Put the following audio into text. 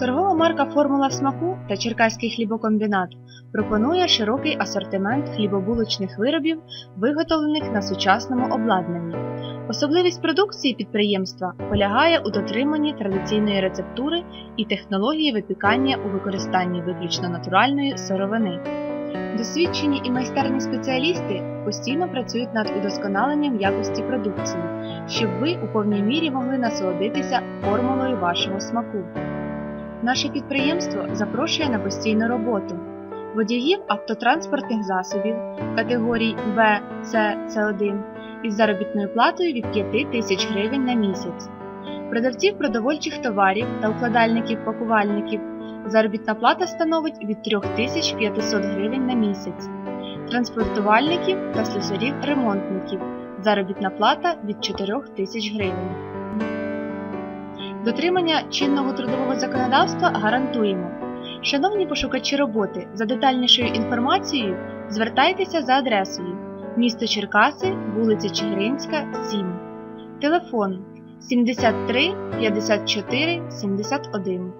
Торгова марка Формула смаку та Черкаський хлібокомбінат пропонує широкий асортимент хлібобулочних виробів, виготовлених на сучасному обладнанні. Особливість продукції підприємства полягає у дотриманні традиційної рецептури і технології випікання у використанні виключно натуральної сировини. Досвідчені і майстерні спеціалісти постійно працюють над удосконаленням якості продукції, щоб ви у повній мірі могли насолодитися формулою вашого смаку. Наше підприємство запрошує на постійну роботу. Водіїв автотранспортних засобів категорій В, С, С1 із заробітною платою від 5 тисяч гривень на місяць, продавців продовольчих товарів та укладальників-пакувальників заробітна плата становить від 3500 гривень на місяць, транспортувальників та слюсарів-ремонтників заробітна плата від 4 тисяч гривень. Дотримання чинного трудового законодавства гарантуємо. Шановні пошукачі роботи, за детальнішою інформацією звертайтеся за адресою місто Черкаси, вулиця Чигиринська, 7. Телефон 73 54 71.